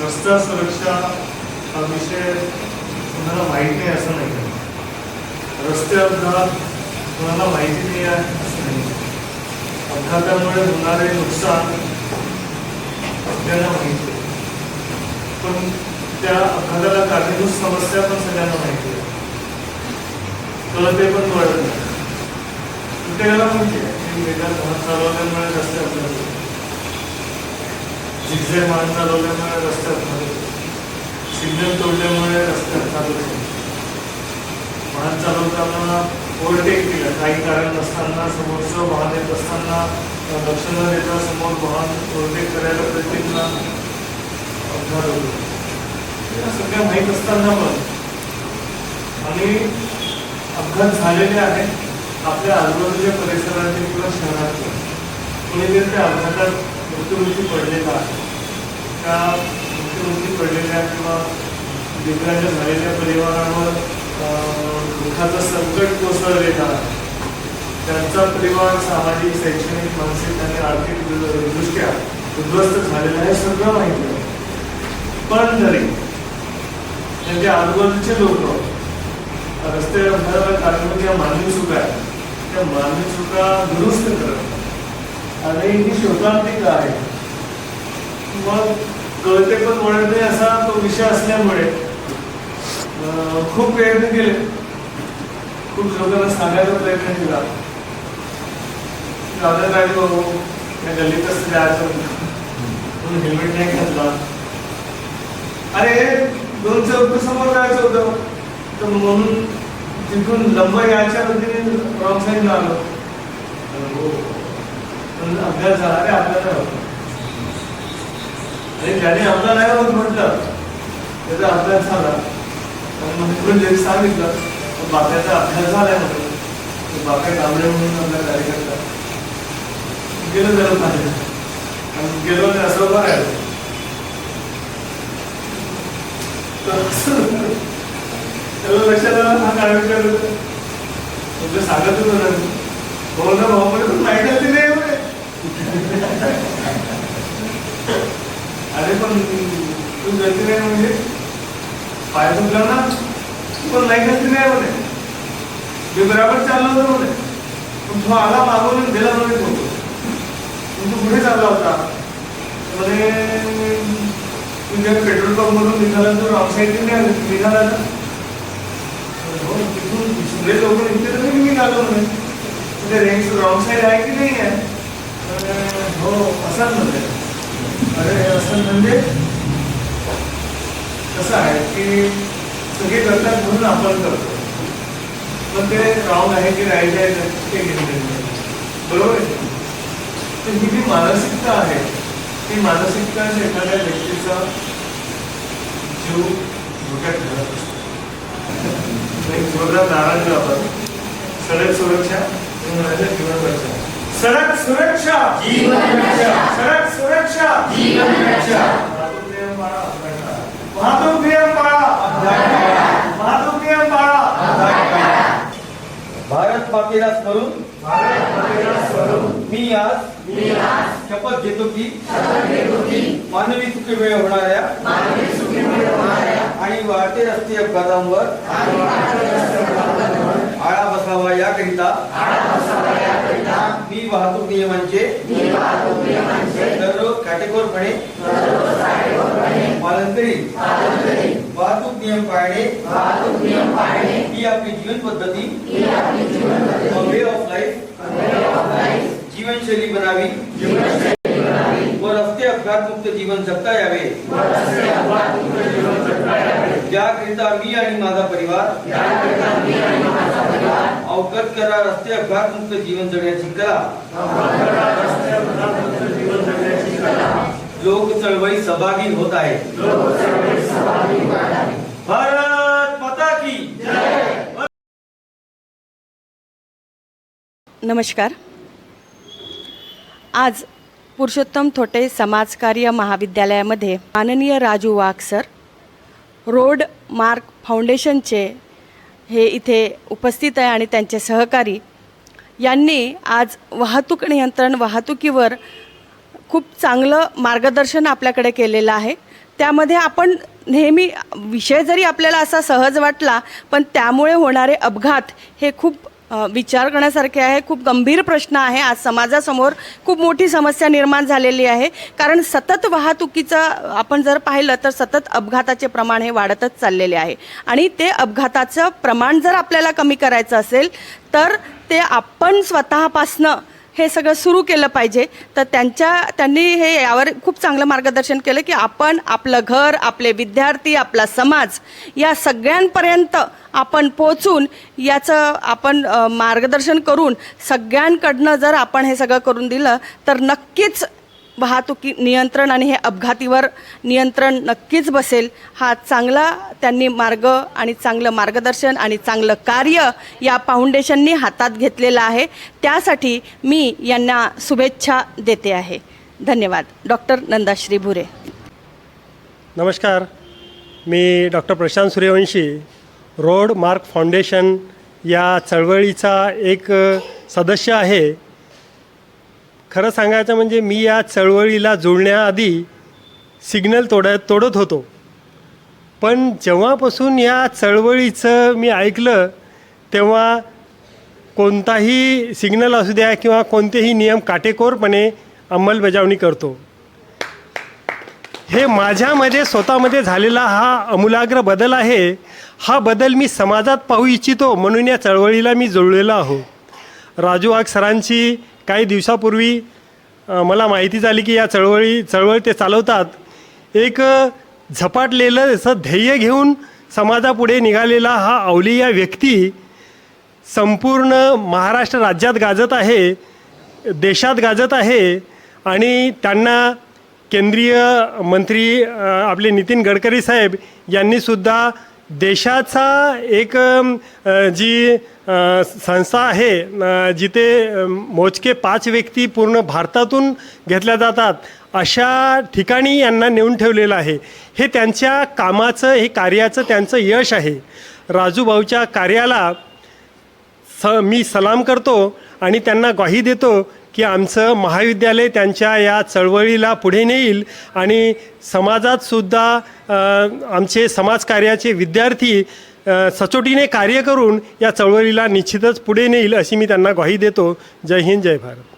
रस्ता सुरक्षा हा विषय कोणाला माहीत नाही असं नाही. रस्ते अपघात कोणाला माहिती नाही आहे असं नाही. अपघातामुळे होणारे नुकसान आपल्याला माहिती आहे पण त्या अपघाताला कारणीभूत समस्या पण सगळ्यांना माहिती आहे. कळते पण कळत नाही. प्रत्येकाला माहिती आहे? की वेगात वाहन चालवल्यामुळे रस्ते अपघात झिगझॅग वाहन चालवल्यामुळे रस्त्यात झाले सिग्नल तोडल्यामुळे रस्ते अपघात वाहन चालवताना ओव्हरटेक केलं. काही कारण नसताना समोरचं वाहन येत असताना लक्ष न देता समोर वाहन ओव्हरटेक करायला प्रयत्न अपघात होतो. या सगळ्या माहीत असताना पण आणि अपघात झालेले आहेत आपल्या आजूबाजूच्या परिसरातील किंवा शहरातील. कोणीतरी त्या अपघातात मृत्युमुखी पडलेला आहे. त्या मृत्युमुखी पडलेल्या किंवा दिव्यांग झालेल्या परिवारावर अं, दुःखाचं संकट कोसळलेलं आहे. त्यांचा परिवार सामाजिक शैक्षणिक मानसिक आणि आर्थिक दृष्ट्या उद्ध्वस्त झालेला आहे सगळं माहिती आहे. पण तरी त्यांच्या आजूबाजूचे लोक रस्ते अपघाताला कारणीभूत या मानवी चुका आहे त्या मानवी चुका दुरुस्त करत आणि ही शोधांतिक आहे मग कळते पण वळत नाही असा तो विषय असल्यामुळे. अं, खूप प्रयत्न केले खूप लोकांना सांगायचा प्रयत्न केला. दादा काय बाबू त्या गल्लीत जायचं म्हणून हेल्मेट नाही घातला. अरे दोन चौक समोर जायचं होतं. तर म्हणून तिथून लंब यायच्या वतीने रॉंग साईडला आलो. म्हणून अपघात झाला अरे आपल्याला? आणि त्याने आपला नाही होत म्हटलं त्याचा अपघात झाला. आणि मग सांगितलं तर बाप्याचा अपघात झालाय म्हणून बाप्या कांबळे म्हणून आपल्या कार्यकर्ता गेलो जरा पाहिजे आणि गेलो ते असं बरं आहे तर त्याला लक्षात आलं हा कार्यक्रम म्हणजे सांगत होतो ना. भाऊ ना भाऊ पण पण माहिती आली नाही म्हणे. अरे पण तू गलती नाही म्हणजे? पाय दुखला ना तू पण नाही गलती नाही म्हणे. मी बराबर चाललो होतो म्हणे. पण तू आला मागवून दिला म्हणे तो. पण तू कुठे चालला होता. म्हणे तुझ्या पेट्रोल पंप मधून निघाला तो रॉंग साईडने निघाला ना हो, तिथून सगळे लोक निघते तर मी निघालो म्हणे. म्हणजे रेंज रॉंग साईड आहे की नाही आहे? अरे, हो असं म्हणजे अरे असं म्हणजे? कसं आहे की सगळे करतात म्हणून आपण करतो. पण ते रॉंग आहे की राईट आहे ते बरोबर आहे तर ही जी मानसिकता आहे ती मानसिकता एखाद्या व्यक्तीचा जीव धोक्यात ठरत असतो. एक जोरदार आपण सडक सुरक्षा आणि म्हणायचं सडक सुरक्षा जीवन रक्षा. सडक सुरक्षा जीवन रक्षा. टाळा. वाहतूक नियम पाळा भारत मातेला स्मरून भारत मातेला स्वरूप मी आज मी आज शपथ घेतो की शपथ घेतो की मानवी चुकीमुळे होणाऱ्या मानवी चुकीमुळे होणाऱ्या आणि वाढते रस्ते अपघातांवर आणि वाढत्या रस्ते अपघातांवर आळा बसावा याकरिता आळा बसावा याकरिता मी वाहतूक नियमांचे मी वाहतूक नियमांचे दररोज काटेकोरपणे दररोज काटेकोरपणे पालन करीन पालन करेन वाहतूक नियम पाळणे वाहतूक नियम पाळणे ही आपली जीवन पद्धती ही आपली जीवन पद्धती way of life way of life, जीवनशैली बनावी जीवनशैली बनावी व रस्ते अपघात मुक्त जीवन जगता यावे व रस्ते अपघातमुक्त जीवन जगता यावे ज्याकरिता मी आणि माझा परिवार याकरिता मी आणि माझा परिवार अवगत करा रस्ते अपघात मुक्त जीवन जगण्याची कला. रस्ते अपघातमुक्त जीवन जगण्याची कला. लोक चळवळी सहभागी होत आहे लोक चळवळीत सहभागी होत आहेत. भारत माता की नमस्कार. आज पुरुषोत्तम थोटे समाजकार्य महाविद्यालयामध्ये माननीय Raju Wagh sir Road Mark फाउंडेशनचे हे इथे उपस्थित आहे आणि त्यांचे सहकारी. यांनी आज वाहतूक नियंत्रण वाहतुकीवर खूप चांगलं मार्गदर्शन आपल्याकडे केलेलं आहे. त्यामध्ये आपण नेहमी विषय जरी आपल्याला असा सहज वाटला पण त्यामुळे होणारे अपघात हे खूप विचार करण्यासारखे आहे. खूप गंभीर प्रश्न आहे. आज समाजासमोर खूप मोठी समस्या निर्माण झालेली आहे. कारण सतत वाहतुकीचं आपण जर पाहिलं तर सतत अपघाताचे प्रमाण हे वाढतच चाललेले आहे. आणि ते अपघाताचं प्रमाण जर आपल्याला कमी करायचं असेल तर ते आपण स्वतःपासनं हे सगळं सुरू केलं पाहिजे. तर त्यांच्या त्यांनी हे यावर खूप चांगलं मार्गदर्शन केलं की आपण आपलं घर आपले विद्यार्थी आपला समाज या सगळ्यांपर्यंत आपण पोचून याचं आपण मार्गदर्शन करून सगळ्यांकडनं जर आपण हे सगळं करून दिलं तर नक्कीच वाहतुकी नियंत्रण आणि हे अपघातीवर नियंत्रण नक्कीच बसेल. हा चांगला त्यांनी मार्ग आणि चांगलं मार्गदर्शन आणि चांगलं कार्य या फाउंडेशननी हातात घेतलेलं आहे. त्यासाठी मी यांना शुभेच्छा देते आहे. धन्यवाद. डॉक्टर नंदाश्री भुरे. नमस्कार. मी doctor Prashant Suryavanshi Road Mark Foundation या चळवळीचा एक सदस्य आहे. खरं सांगायचं म्हणजे मी या चळवळीला जुळण्याआधी सिग्नल तोडत तोडत होतो. पण जेव्हापासून या चळवळीचं मी ऐकलं तेव्हा कोणताही सिग्नल असू द्या किंवा कोणतेही नियम काटेकोरपणे अंमलबजावणी करतो. हे माझ्यामध्ये स्वतःमध्ये झालेला हा अमूलाग्र बदल आहे. हा बदल मी समाजात पाहू इच्छितो म्हणून या चळवळीला मी जुळलेलो आहो. राजू आग सरांची काही दिवसापूर्वी मला माहिती झाली की या चळवळी चळवळ ते चालवतात. एक झपाटलेलं असं ध्येय घेऊन समाजापुढे निघालेला हा अवलिया व्यक्ती संपूर्ण महाराष्ट्र राज्यात गाजत आहे देशात गाजत आहे आणि त्यांना केंद्रीय मंत्री आपले नितीन गडकरी साहेब यांनीसुद्धा देशाचा एक जी संस्था आहे जिथे मोजके पाच व्यक्ती पूर्ण भारतातून घेतल्या जातात अशा ठिकाणी यांना नेऊन ठेवलेलं आहे. हे त्यांच्या कामाचं हे कार्याचं त्यांचं यश आहे. राजूभाऊच्या कार्याला स मी सलाम करतो आणि त्यांना ग्वाही देतो की आमचं महाविद्यालय त्यांच्या या चळवळीला पुढे नेईल आणि समाजात सुद्धा आमचे समाजकार्याचे विद्यार्थी सचोटीने कार्य करून या चळवळीला निश्चितच पुढे नेईल अशी मी त्यांना ग्वाही देतो. जय हिंद जय भारत.